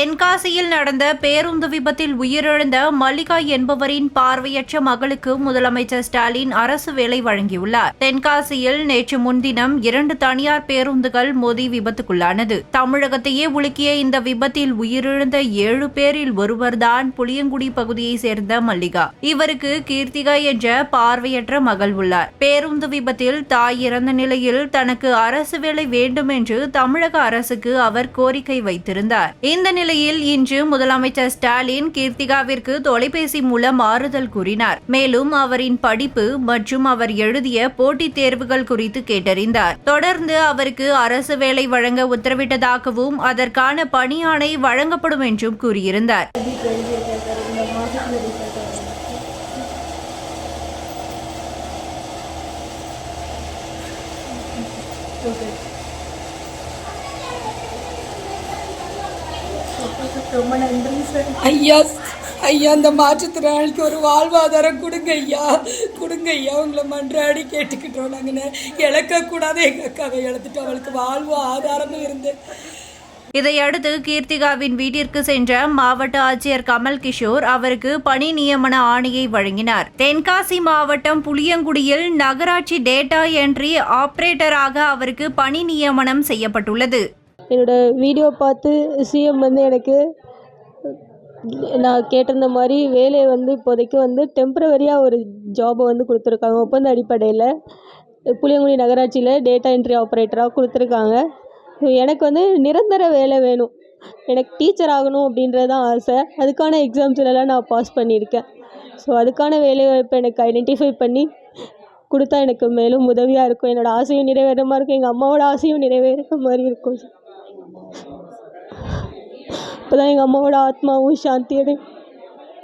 தென்காசியில் நடந்த பேருந்து விபத்தில் உயிரிழந்த மல்லிகா என்பவரின் பார்வையற்ற மகளுக்கு முதலமைச்சர் ஸ்டாலின் அரசு வேலை வழங்கியுள்ளார். தென்காசியில் நேற்று முன்தினம் இரண்டு தனியார் பேருந்துகள் மோதி விபத்துக்குள்ளானது. தமிழகத்தையே உலுக்கிய இந்த விபத்தில் உயிரிழந்த ஏழு பேரில் ஒருவர்தான் புளியங்குடி பகுதியைச் சேர்ந்த மல்லிகா. இவருக்கு கீர்த்திகா என்ற பார்வையற்ற மகள் உள்ளார். பேருந்து விபத்தில் தாய் இறந்த நிலையில் தனக்கு அரசு வேலை வேண்டும் என்று தமிழக அரசுக்கு அவர் கோரிக்கை வைத்திருந்தார். இந்த நிலை இந்நிலையில் இன்று முதலமைச்சர் ஸ்டாலின் கீர்த்திகாவிற்கு தொலைபேசி மூலம் ஆறுதல் கூறினார். மேலும் அவரின் படிப்பு மற்றும் அவர் எழுதிய போட்டித் தேர்வுகள் குறித்து கேட்டறிந்தார். தொடர்ந்து அவருக்கு அரசு வேலை வழங்க உத்தரவிட்டதாகவும் அதற்கான பணியாணை வழங்கப்படும் என்றும் கூறியிருந்தார். ரொம்ப நன்றி சார் ஐயா ஐயா அந்த மாற்றுத்திறனாளிக்கு ஒரு வாழ்வாதாரம் கொடுங்க ஐயா. கொடுங்க ஐயா. உங்களை மன்றாடி கேட்டுக்கிட்டோம் நாங்கள் இழக்கக்கூடாது. எங்கள் அக்காவை இழந்துட்டு அவளுக்கு வாழ்வு ஆதாரமும் இருந்து. இதையடுத்து கீர்த்திகாவின் வீட்டிற்கு சென்ற மாவட்ட ஆட்சியர் கமல் கிஷோர் அவருக்கு பணி நியமன ஆணையை வழங்கினார். தென்காசி மாவட்டம் புளியங்குடியில் நகராட்சி டேட்டா என்ட்ரி ஆபரேட்டராக அவருக்கு பணி நியமனம் செய்யப்பட்டுள்ளது. என்னோட வீடியோ பார்த்து சிஎம் வந்து எனக்கு நான் கேட்டிருந்த மாதிரி வேலையை வந்து இப்போதைக்கு வந்து டெம்பரவரியாக ஒரு ஜாபை வந்து கொடுத்துருக்காங்க. ஒப்பந்த அடிப்படையில் புளியங்குடி நகராட்சியில் டேட்டா என்ட்ரி ஆப்ரேட்டராக கொடுத்துருக்காங்க. எனக்கு வந்து நிரந்தர வேலை வேணும். எனக்கு டீச்சர் ஆகணும் அப்படின்றது தான் ஆசை. அதுக்கான எக்ஸாம்ஸ்லலாம் நான் பாஸ் பண்ணியிருக்கேன். ஸோ அதுக்கான வேலைவாய்ப்பை எனக்கு ஐடென்டிஃபை பண்ணி கொடுத்தா எனக்கு மேலும் உதவியாக இருக்கும். என்னோடய ஆசையும் நிறைவேற மாதிரி இருக்கும். எங்கள் அம்மாவோட ஆசையும் நிறைவேற மாதிரி இருக்கும். அப்போ தான் எங்கள் அம்மாவோட ஆத்மாவும் சாந்தி அடையும்